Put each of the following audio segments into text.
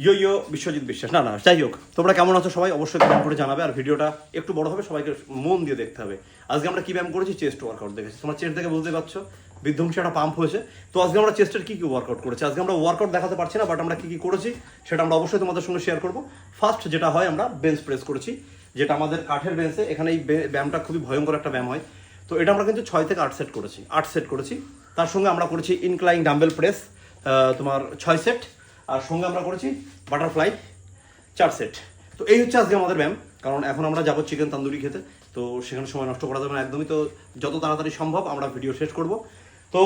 ইয়ো ইয়ো, বিশ্বজিৎ বিশ্বাস। না না, যাই হোক, তোমরা কেমন আছো সবাই? অবশ্যই কমেন্ট করে জানাবে আর ভিডিওটা একটু বড় হবে, সবাইকে মন দিয়ে দেখতে হবে। আজকে আমরা কি ব্যায়াম করেছি? চেস্ট ওয়ার্কআউট দেখেছি। তোমার চেস্ট দেখে বুঝতে পারছ বিধ্বংসী একটা পাম্প হয়েছে। তো আজকে আমরা চেস্টের কী কী ওয়ার্কআউট করেছি? আজকে আমরা ওয়ার্কআউট দেখাতে পারছি না বাট আমরা কী কী করেছি সেটা আমরা অবশ্যই তোমাদের সঙ্গে শেয়ার করব। ফার্স্ট যেটা হয়, আমরা বেঞ্চ প্রেস করেছি, যেটা আমাদের কাঠের বেঞ্চে এখানে এই ব্যায়ামটা খুবই ভয়ঙ্কর একটা ব্যায়াম হয়। তো এটা আমরা কিন্তু ছয় থেকে আট সেট করেছি, আট সেট করেছি। তার সঙ্গে আমরা করেছি ইনক্লাইং ডাম্বেল প্রেস তোমার ছয় সেট আর সঙ্গে আমরা করেছি বাটারফ্লাই চার সেট তো এই হচ্ছে আজকে আমাদের ব্যায়াম, কারণ এখন আমরা যাব চিকেন তান্দুরি খেতে। তো সেখানে সময় নষ্ট করা যাবে না একদমই। তো যত তাড়াতাড়ি সম্ভব আমরা ভিডিও শেষ করব। তো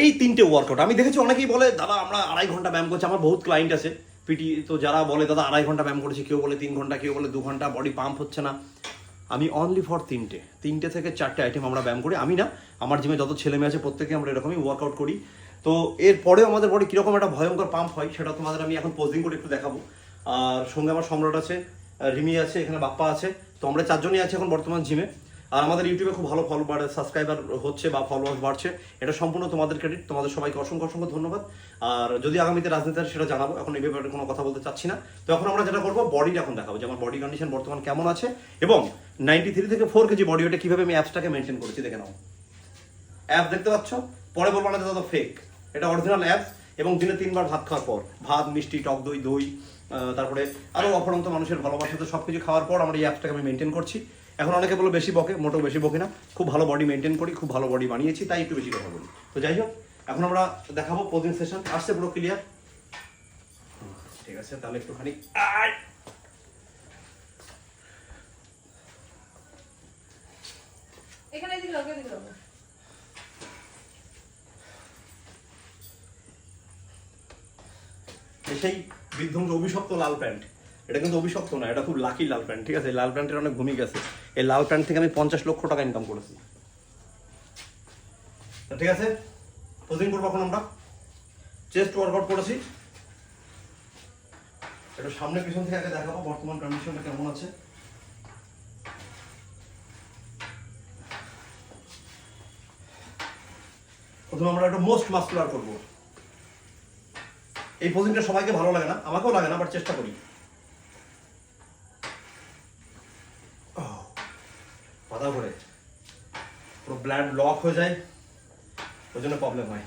এই তিনটে ওয়ার্কআউট আমি দেখেছি অনেকেই বলে, দাদা, আমরা আড়াই ঘণ্টা ব্যায়াম করছি। আমার বহুত ক্লায়েন্ট আছে পিটি তো যারা বলে, দাদা, আড়াই ঘণ্টা ব্যায়াম করেছি। কেউ বলে তিন ঘণ্টা, কেউ বলে দু ঘণ্টা বডি পাম্প হচ্ছে না। আমি অনলি ফর তিনটে। তিনটে থেকে চারটে আইটেম আমরা ব্যায়াম করি। আমি না, আমার জিমে যত ছেলে মেয়ে আছে, প্রত্যেকে আমরা এরকমই ওয়ার্কআউট করি। তো এরপরেও আমাদের বডি কীরকম একটা ভয়ঙ্কর পাম্প হয় সেটা তোমাদের আমি এখন পোজিং করে একটু দেখাবো। আর সঙ্গে আমার সম্রাট আছে রিমি আছে, এখানে বাপ্পা আছে। তো আমরা চারজনই আছি এখন বর্তমান জিমে আর আমাদের ইউটিউবে খুব ভালো ফলো বাড়ে সাবস্ক্রাইবার হচ্ছে বা ফলোয়ার্স বাড়ছে। এটা সম্পূর্ণ তোমাদের ক্রেডিট তোমাদের সবাইকে অসংখ্য অসংখ্য ধন্যবাদ। আর যদি আগামীতে রাজনীতি সেটা জানাব, এখন এই ব্যাপারে কোনো কথা বলতে চাচ্ছি না। তো এখন আমরা যেটা করব বডিটা এখন দেখাবো যে আমার বডি কন্ডিশন বর্তমান কেমন আছে এবং নাইনটি থ্রি থেকে ফোর কেজি বডি ওটা কীভাবে আমি অ্যাপসটাকে মেনটেন করেছি, দেখে নাও। অ্যাপ দেখতে পাচ্ছ? পরে বলব না দাদা ফেক এটা অরিজিনাল অ্যাপস এবং দিনে তিনবার ভাত খাওয়ার পর। ভাত, মিষ্টি, টক দই দই তারপরে আরও অপরন্ত মানুষের ভালোবাসাতে সব কিছু খাওয়ার পর আমরা এই অ্যাপসটাকে আমি মেনটেন করছি। এখন অনেকে বলে বেশি বকে, মোটেও বেশি বকে না। খুব ভালো বডি মেনটেন করি, খুব ভালো বডি বানিয়েছি, তাই একটু বেশি কথা বলি। তো যাই হোক, এখন আমরা দেখাবো পোজিং সেশন আসছে পুরো ক্লিয়ার ঠিক আছে, তাহলে একটুখানি! এখানে এদিকে লাগো এদিকে লাগো এই সেই বিধ্বংস অভিশপ্ত লাল প্যান্ট। এটা কিন্তু অভিশপ্ত না, এটা খুব লাকি লাল প্যান্ট, ঠিক আছে? লাল প্যান্টের অনেক ভূমিকা আছে। এই লাল প্যান্ট থেকে আমি পঞ্চাশ লক্ষ টাকা ইনকাম করেছি। ঠিক আছে? পোজিং করব এখন আমরা। চেস্ট ওয়ার্কআউট করেছি। এটা সামনে পিছন থেকে আগে দেখাবো বর্তমান কন্ডিশনটা কেমন আছে। প্রথমে আমরা একটা মোস্ট মাস্কুলার করব। এই পোজিংটা সবাইকে ভালো লাগে না, আমাকেও লাগে না বাট চেষ্টা করি। পাতা করে পুরো ব্লাড ব্লক হয়ে যায়, ওই জন্য প্রবলেম হয়।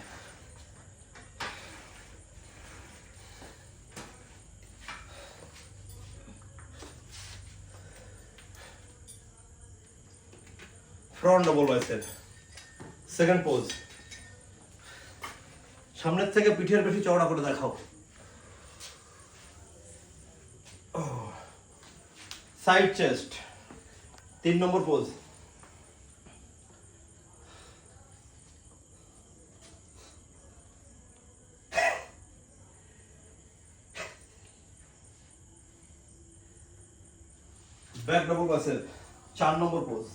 Front double bicep second pose সামনের থেকে পিঠের বেশি চওড়া করে দেখাও। সাইড চেস্ট তিন নম্বর পোজ ব্যাক ডবল বাসের চার নম্বর পোজ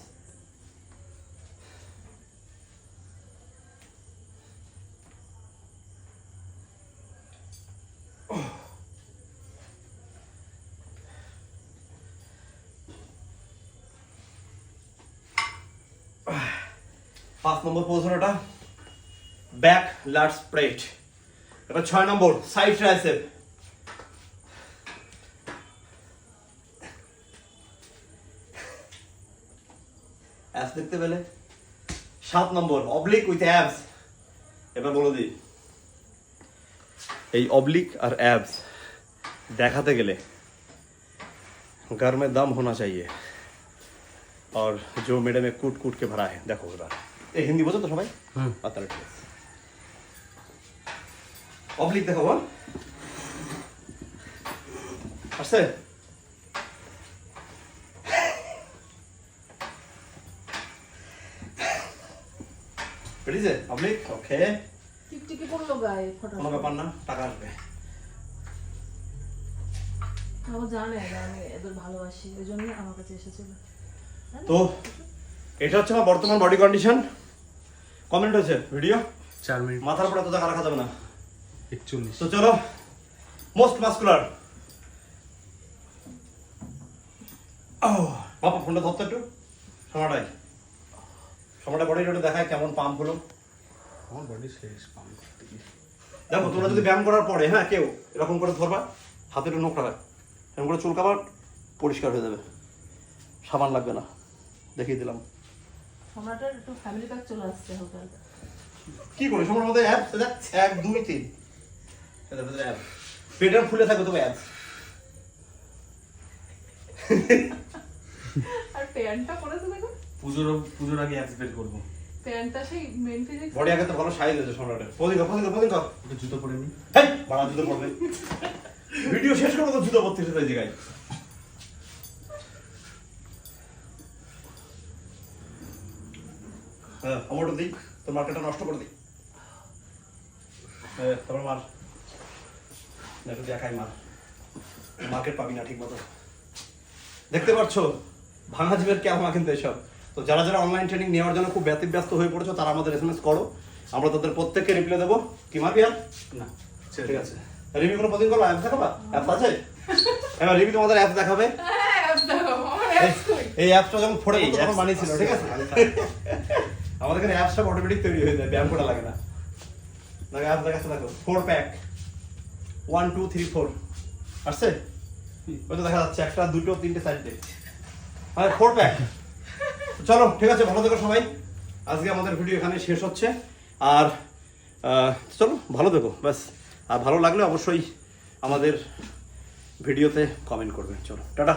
পাঁচ নম্বর পোজ হলো এটা ব্যাক লার্জ প্লেট এটা ছয় নম্বর সাইড ট্রাইসেপ অ্যাপস দেখতে পেলে সাত নম্বর অবলিক উইথ অ্যাবস এবার বলে দিই এই অবলিক আর অ্যাবস দেখাতে গেলে घर में दम होना चाहिए और जो मेरे में कूट कूट के भरा है देखो এবার এই হিন্দি বোঝো তো সবাই? আর তাহলে ঠিক আছে। অবলিক দেখো বল। আসছে? পেরেছে অবলিক ওকে টিকটিকি পড়ল গায়ে ফটো কোনো ব্যাপার না টাকা আসবে। ও জানে যে আমি এদের ভালোবাসি ওই আমার কাছে এসেছিল। তো এটা হচ্ছে আমার বর্তমান বডি কন্ডিশন কমেন্ট হয়েছে ভিডিও? চার মিনিট। মাথার উপরে তো টাকা রাখা যাবে না। একচল্লিশ। তো চলো মোস্ট মাস্কুলার বাপা ফোনটা ধরতো একটু। সময়টাই। সময়টা বডি একটু দেখায় কেমন পাম্প হলো আমার বডি শেষ পাম্প দেখো তোমরা যদি ব্যায়াম করার পরে হ্যাঁ কেউ এরকম করে ধরবা হাতে একটু নোখ রাখা এরকম করে চুল কাবার পরিষ্কার হয়ে যাবে। সাবান লাগবে না। দেখিয়ে দিলাম। সম্রাটের একটু ফ্যামিলি প্যাক চলে আসছে কি করি? মধ্যে অ্যাপ এক দুই তিন। অ্যাপ পেটের ফুলে থাকবে তবে অ্যাপ আর প্যান্টটা পরেছে দেখো। পুজোর পুজোর আগে অ্যাপস বের করব। প্যান্টটা সেই মেন ফিজিক্স বডি আগে তো ভালো সাইজ সম্রাটের কর জুতো পরে নি। হেই! জুতো পড়বে ভিডিও শেষ করে তো জুতো পড়তে এসে জায়গায় হ্যাঁ আমারটা দিই। তোর মার্কেটটা নষ্ট করে দিই। হ্যাঁ তারপর মার। একটু দেখাই মার। মার্কেট পাবি না ঠিক মতো দেখতে পাচ্ছ? ভাঙা জীবের কেমন কিন্তু এসব। তো যারা যারা অনলাইন ট্রেনিং নেওয়ার জন্য খুব ব্যতিব্যস্ত হয়ে পড়েছো তারা আমাদের এস করো। আমরা তাদের প্রত্যেককে রিপ্লাই দেবো। কি মারবি আর না ঠিক আছে। রিমি কোনো প্রতিদিন করব অ্যাপ দেখাবা? অ্যাপ আছে? এবার রিমি তোমাদের অ্যাপ দেখাবে। হ্যাঁ এই- অ্যাপসটা যখন ফোড়ে এই তখন বানিয়েছিল ঠিক আছে? আমাদের এখানে অ্যাপসটা অটোমেটিক তৈরি হয়ে যায় ব্যায়াম করা লাগে না। দেখো অ্যাপ দেখাচ্ছে দেখো four pack one two three four আসছে? ওই তো দেখা যাচ্ছে একটা দুটো তিনটে চারটে। মানে ফোর প্যাক চলো ঠিক আছে ভালো থেকো সবাই। আজকে আমাদের ভিডিও এখানে শেষ হচ্ছে। আর চলো ভালো থেকো ব্যাস। আর ভালো লাগলে অবশ্যই আমাদের ভিডিওতে কমেন্ট করবে। চলো টাটা।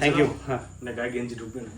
থ্যাংক ইউ হ্যাঁ। গেঞ্জি ঢুকবে না